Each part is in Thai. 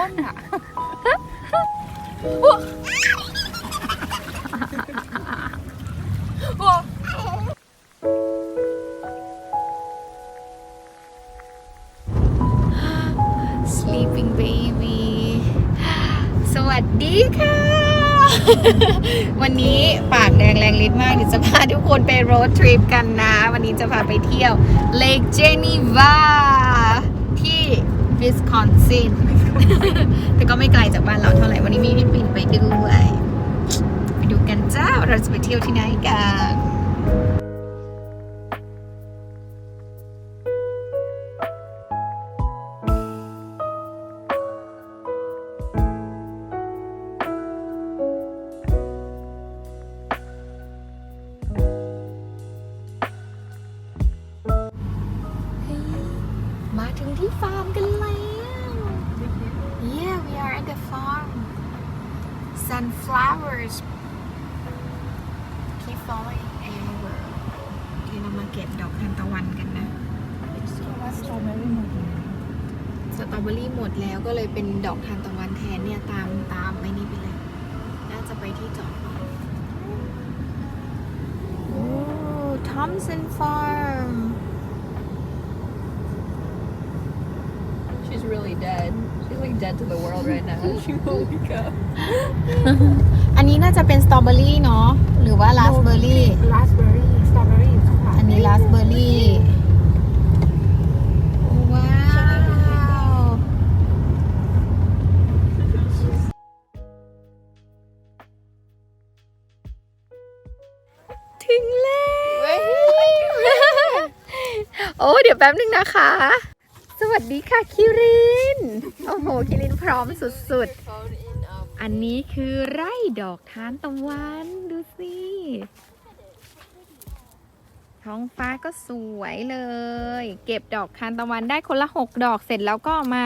ก้นอะ sleeping baby สวัสดีค่ะ วันนี้ปากแดงแรงลิ้นมากเดี๋ยวจะพาทุกคนไปโรดทริปกันนะ วันนี้จะพาไปเที่ยว Lake Geneva ที่วิสคอนซิน แต่ก็ไม่ไกลจากบ้านเราเท่าไหร่ วันนี้มีพี่ปิ่นไปด้วย ไปดูกันจ้าว่าเราจะไปเที่ยวที่ไหนกัน sunflowers keep falling everywhere ที่เรามาเก็บดอกทานตะวันกันนะว่าสตรอเบอรี่หมดเลยสตรอเบอรี่หมดแล้วก็เลยเป็นดอกทานตะวันแทนเนี่ยตามตามไปนี่ไปเลย น่าจะไปที่จอดรถโอ้ Thompson Farm She's really dead She's like dead to the world right now She will wake up อันนี้น่าจะเป็นสตรอเบอรี่เนาะหรือว่าราสเบอรี่ราสเบอร์รี่สตรอเบอรี่อยู่ข้างหลังอันนี้ราสเบอร์รี่ว้าวถึงแล้วโอ้เดี๋ยวแป๊บนึงนะคะ สวัสดีค่ะคิริน โอ้โหคิรินพร้อมสุดๆ อันนี้คือไร่ดอกทานตะวันดูสิท้องฟ้าก็สวยเลย เก็บดอกทานตะวันได้คนละ6ดอกเสร็จแล้วก็มา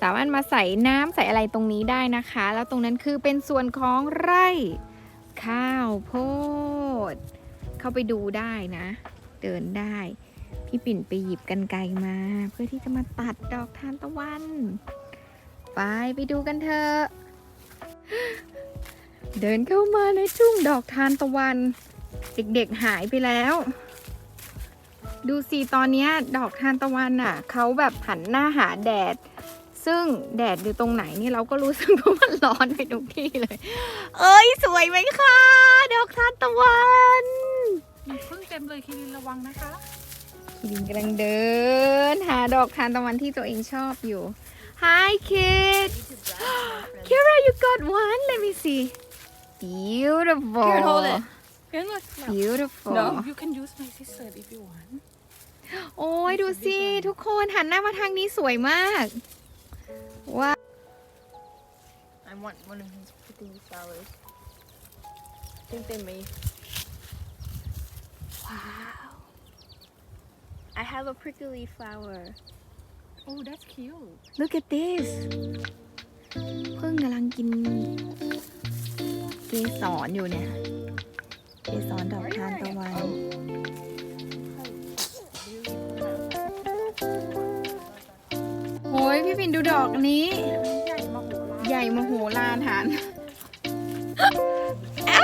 สามารถมาใส่น้ำใส่อะไรตรงนี้ได้นะคะ แล้วตรงนั้นคือเป็นส่วนของไร่ ข้าวโพด เข้าไปดูได้นะ เดินได้ พี่ปิ่นไปหยิบกันไกมา เพื่อที่จะมาตัดดอกทานตะวัน ไปไปดูกันเถอะ เดินเข้ามาในทุ่งดอกทานตะวัน เด็กๆหายไปแล้ว ดูสิตอนเนี้ยดอกทานตะวันอะเขาแบบหันหน้าหาแดด ซึ่งแดดอยู่ตรงไหนนี่เราก็รู้สึกว่ามันร้อนไปทุกที่เลย เอ้ยสวยไหมคะดอกทานตะวันมีพึ่งเต็มเลยคิรินระวังนะคะคิรินกำลังเดิน หาดอกทานตะวันที่ตัวเองชอบอยู่ Hi kid Kira you got one let me see beautiful Here, hold it. Here, look. beautiful No, you can use my sister if you want. โอ้ยดูสิ ทุกคนหันหน้ามาทางนี้สวยมาก ว้าว I want one of these pretty flowers. I think they may. ว้าว I have a prickly flower. Oh, that's cute. look at this เพิ่งกำลังกินเกสรอยู่เนี่ย เกสรดอกทานตะวัน โอ้ยพี่ปิ่นดูดอกนี้ ใหญ่มโหฬารหานอ้า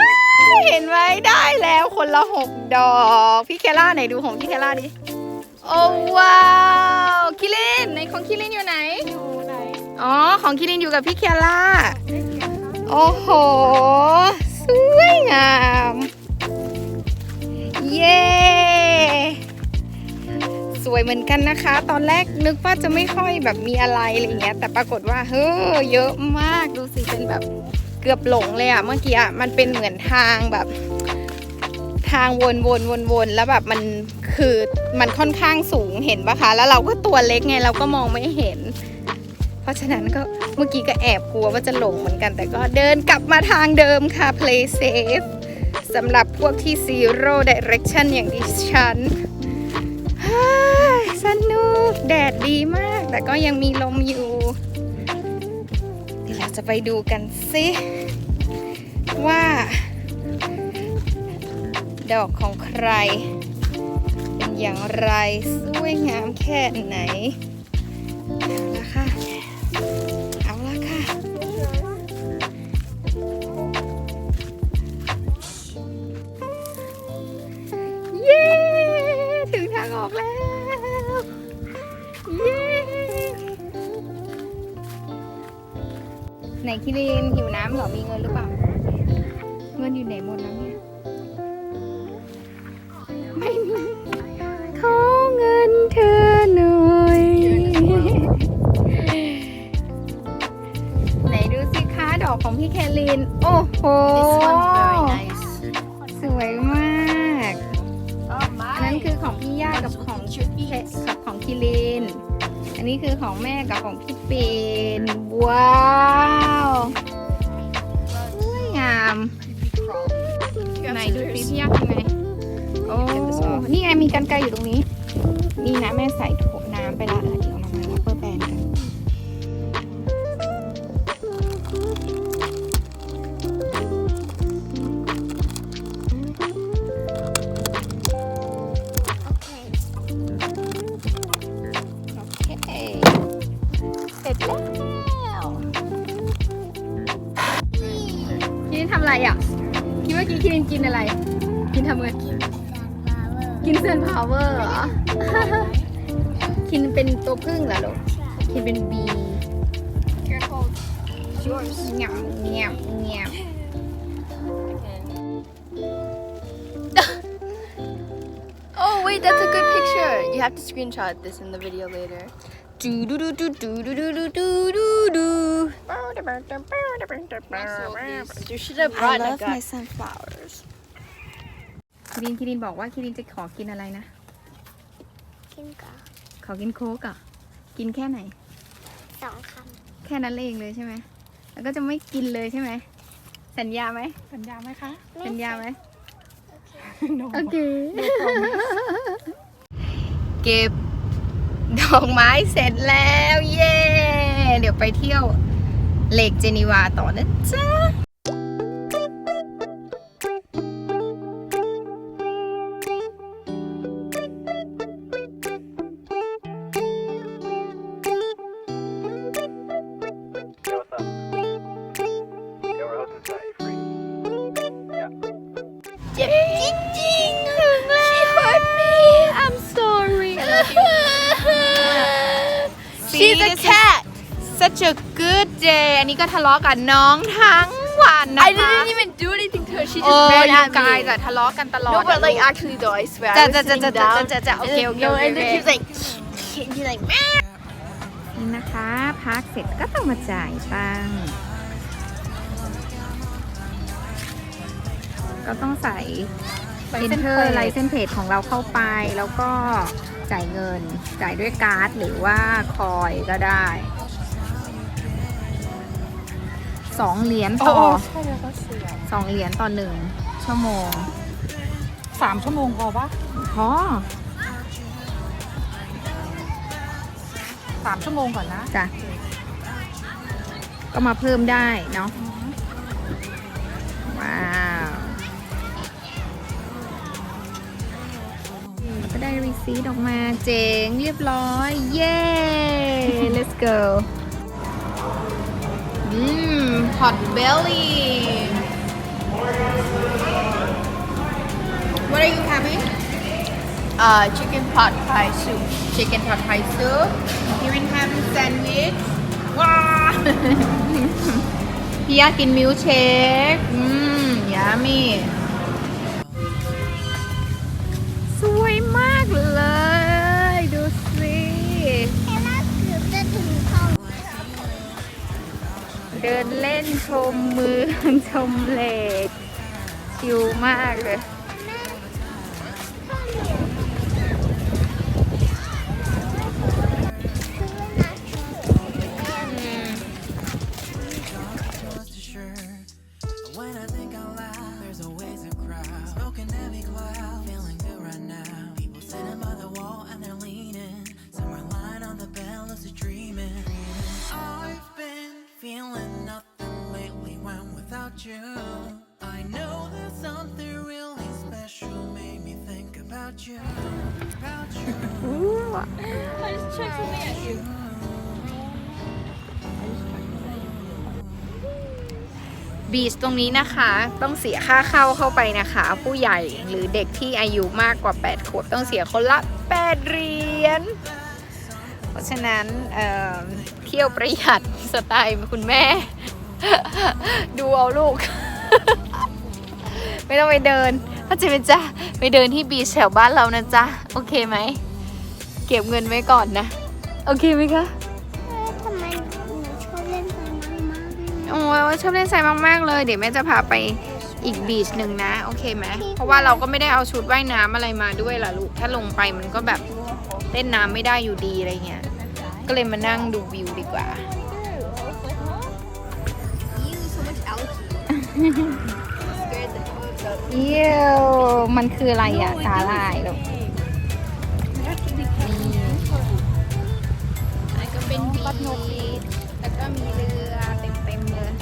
วเห็นไหมได้แล้วคนละหกดอก พี่เคล่าไหนดูของพี่เคล่าดิ โอ้ว้าวคิรินในของคิรินอยู่ไหน อ๋อ ของคิรินอยู่กับพี่เคล่า โอ้โห สวยงาม เย้สวยเหมือนกันนะคะ ตอนแรกนึกว่าจะไม่ค่อยแบบมีอะไรอะไรเงี้ย แต่ปรากฏว่าเฮ้อเยอะมากดูสิเป็นแบบเกือบหลงเลยอะเมื่อกี้อะมันเป็นเหมือนทางแบบ ทางวนวนวนวนแล้วแบบมันคือมันค่อนข้างสูงเห็นปะคะ แล้วเราก็ตัวเล็กไงเราก็มองไม่เห็น เพราะฉะนั้นก็เมื่อกี้ก็แอบกลัวว่าจะหลงเหมือนกัน แต่ก็เดินกลับมาทางเดิมค่ะ play safe สำหรับพวกที่ zero direction อย่างดิฉันฮ้ยสนุกแดดดีมาก แต่ก็ยังมีลมอยู่ เดี๋ยวเราจะไปดูกันสิว่า ดอกของใคร เป็นอย่างไรสวยงามแค่ไหนละค่ะ เอาละค่ะ เย้ ถึงทางออกแล้ว เย้ไหนคิรินหิวน้ำเหรอมีเงินหรือเปล่า เงินอยู่ไหนหมดแล้วเนี่ย ไม่มี ขอเงินเธอหน่อย ไหนดูสิคะดอกของพี่แคลิน โอ้โห This one's very nice. สวยมากอันนั้นคือของพี่ย่ากับของแคกับของคิริน อันนี้คือของแม่กับของพี่เปนว้าวสวยงาม ไหนดูสิพี่ย่าทำไง โอ้ นี่ไงมีกันไกรอยู่ตรงนี้ นี่นะแม่ใส่โถน้ำไปละ กินเซนพาวเวอร์เหรอ คินเป็นตัวพึ่งเหรอลูก คินเป็นบี Careful. It's yours. เงียบเงียบเงียบ Oh wait, that's a good picture. You have to screenshot this in the video later. ดูดูดูดูดูดูดูดูดูดูดู You should have brought a gun. sunflowers. คิรินคิรินบอกว่าคิรินจะขอกินอะไรนะ Kinka. ขอกินโค้กอะกินแค่ไหน สองคแค่นั้นเองเลยใช่ไหมแล้วก็จะไม่กินเลยใช่ไหมสัญญาไหมสัญญาไหมคะำสัญญาไหมโนโอเค เก็บดอกไม้เสร็จแล้ว เย้ เดี๋ยวไปเที่ยวเลกเจนีวาต่อนะจ๊ะ จ็บจริงๆถึงแล้ว She hurt me I'm sorry She's a cat such a good day อันนี้ก็ทะเลาะกับน้องทั้งวันนะคะ I didn't even do anything to her She โอ้ just ran ย at กาย me แต่ทะเลาะกันตลอด No but like actually though I swear I จะ was จะจะ sitting จะ down จะจะโอเค and โอ then- เค no โอ and then เค she was like she's like นี่นะคะ พักเสร็จก็ต้องมาจ่ายตังค์ ก็ต้องใส่ enter ไลเซนเพจของเราเข้าไป แล้วก็จ่ายเงิน จ่ายด้วยการ์ดหรือว่าคอยก็ได้สองเหรียญต่อใช่แล้วก็เสียสองเหรียญต่อหนึ่งชั่วโมงสามชั่วโมงพอปะพอสามชั่วโมงก่อนนะจ้ะก็มาเพิ่มได้เนาะว้า แล้วก็ได้รีซีดออกมาเจ๋งเรียบร้อย เย้ let's go อืม hot belly what are you having uh chicken pot pie soup chicken pot pie soup here in having sandwich ว้าพี่อยากกินมิลเชคอืม เดินเล่นชมเมืองชมเลกชิลมากเลย I just checked something at you บีชตรงนี้นะคะต้องเสียค่าเข้าเข้าไปนะคะ ผู้ใหญ่หรือเด็กที่อายุมากกว่า 8 ขวบต้องเสียคนละ 8 เหรียญเพราะฉะนั้นเเที่ยวประหยัดสไตล์คุณแม่ ดูเอาลูก ไม่ต้องไปเดินเข้าใจไหมจ๊ะไปเดินที่บีชแถวบ้านเรานะจ๊ะ โอเคไหม เก็บเงินไว้ก่อนนะ โอเคไหมคะทำไมหนูชอบเล่นไฟมากๆโอ้ยชอบเล่นทรายมากๆเลย เดี๋ยวแม่จะพาไปอีกบีชหนึ่งนะ โอเคไหมเพราะว่าเราก็ไม่ได้เอาชุดว่ายน้ำอะไรมาด้วยล่ะลูก ถ้าลงไปมันก็แบบเล่นน้ำไม่ได้อยู่ดีอะไรเงี้ย ก็เลยมานั่งดูวิวดีกว่า Ew, so much algae. Scared the dogs out. เยี่ยวมันคืออะไรอะสาหร่ายลูก ก็เป็นบีชแล้วก็มีเรือเต็มๆเลย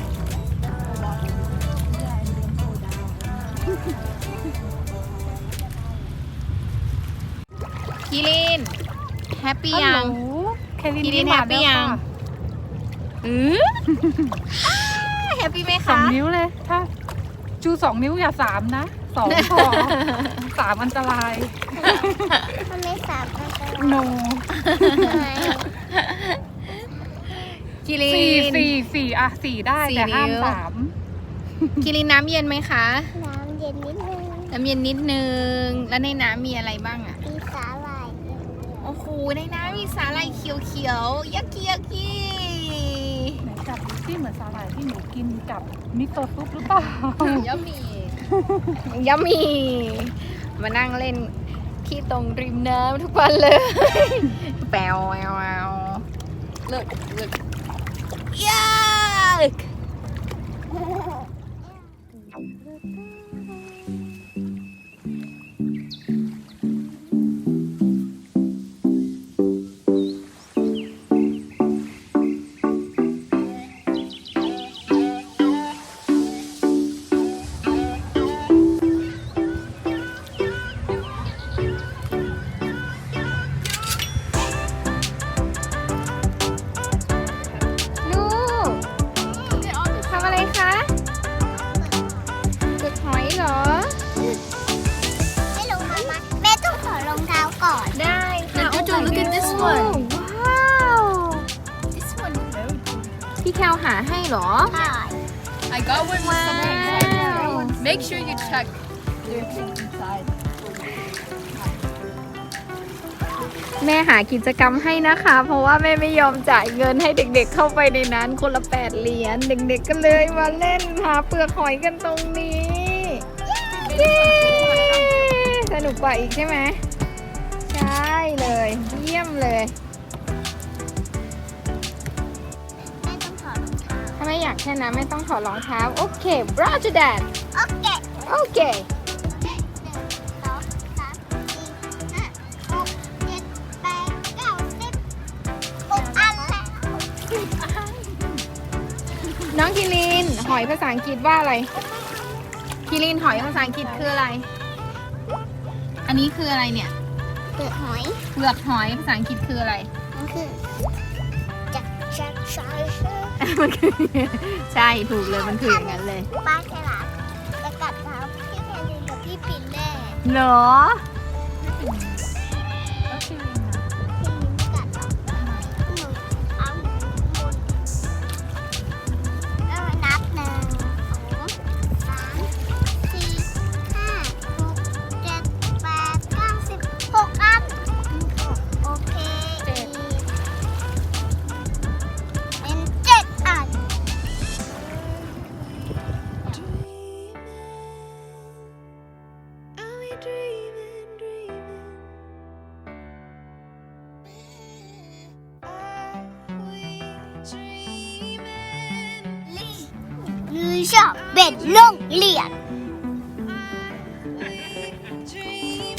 คิรินแฮปปี้ยังเคลินพี่ลินยิ้มหวา happy แล้วยังค่ะอือแฮปปี้ไหมสอคะงนิ้วเลย ถ้าชูสองนิ้วอย่าสามนะสองพอสามอันตรายทำไมสามอันตรายโน ทำไมคิริสี่น สี่สี่อะสี่ได้สี่แต่ห้ามนิ้ว สามคิรินน้ำเย็นไหมคะ น้ำเย็นนิดนึงน้ำเย็นนิดนึง แล้วในน้ำมีอะไรบ้างอะมีสาหร่ายเย็นโอ้โห ในน้ำมีสาหร่ายเขียวๆ ยักกี้ยักกี้ไหนจับดูที่เหมือนสาหร่ายที่หนูกินกับมิโซะซุปหรือเปล่ายัมมี่ยัมมี่มานั่งเล่นที่ตรงริมน้ำทุกวันเลย แปวแววแววเลิกเลิก Make sure you check their things inside. แม่หากิจกรรมให้นะคะ เพราะว่าแม่ไม่ยอมจ่ายเงินให้เด็กๆเข้าไปในนั้นคนละแปดเหรียญเด็กๆก็เลยมาเล่นหาเปลือกหอยกันตรงนี้เย้สนุกกว่าอีกใช่ไหมใช่เลย เยี่ยมเลยแม่ต้องถอดรองเท้าถ้าไม่อยากแค่นั้นไม่ต้องถอดรองเท้า โอเค Roger that โอ เคโอเคหนึ่งสองสามสี่ห้าหกเจ็ดแปดเก้าสิบหกอันแล้วน้องคิริน หอยภาษาอังกฤษว่าอะไรคิรินหอยภาษาอังกฤษคืออะไร อันนี้คืออะไรเนี่ยเปลือกหอยเปลือกหอยภาษาอังกฤษคืออะไร มันคือจักจักชายเชอร์มันคือใช่ถูกเลยมันคืออย่างนั้นเลย ปลาฉลา เหรอ ชอบเป็นโรงเรียน Dreaming.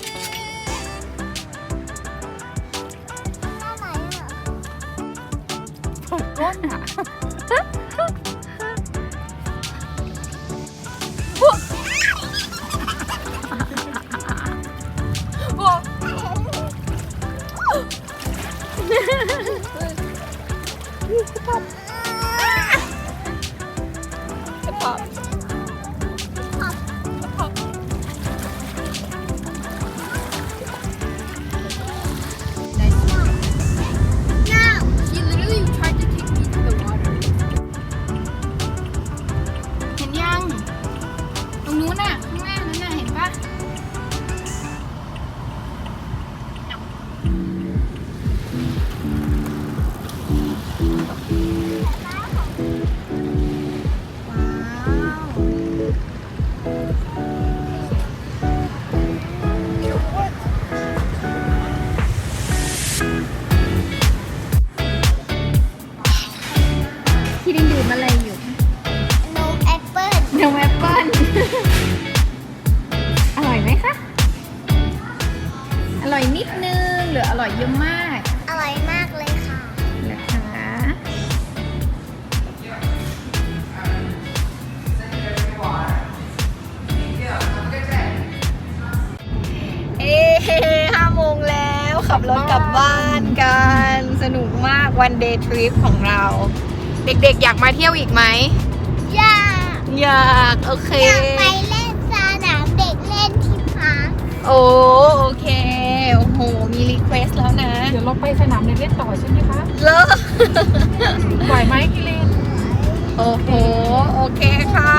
อะไรอะถูกก้นอะ พ บรถกลับบ้านกัน สนุกมากวันเดย์ทริปของเรา เด็กๆ อยากมาเที่ยวอีกไหม อยากอยาก โอเค อยากไปเล่นสนามเด็กเล่นที่พักโอ้โอเค โอ้โห มีรีเควสแล้วนะ เดี๋ยวเราไปสนามเด็กเล่นต่อใช่ไหมคะเลิกไหวไหมกิเลนโอ้โห โอเคค่ะ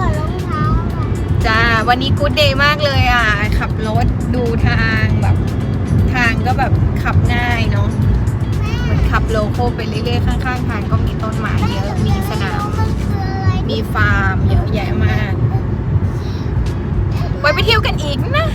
ขอรองเท้าอะจ้า วันนี้กู๊ดเดย์มากเลยอะ ขับรถดูทางแบบ ทางก็แบบขับง่ายเนาะเหมือนขับโลโก้ไปเรื่อยๆข้างๆทางก็มีต้นไม้เยอะ มีสนาม มีฟาร์มเยอะแยะมาก ไว้ไปเที่ยวกันอีกนะ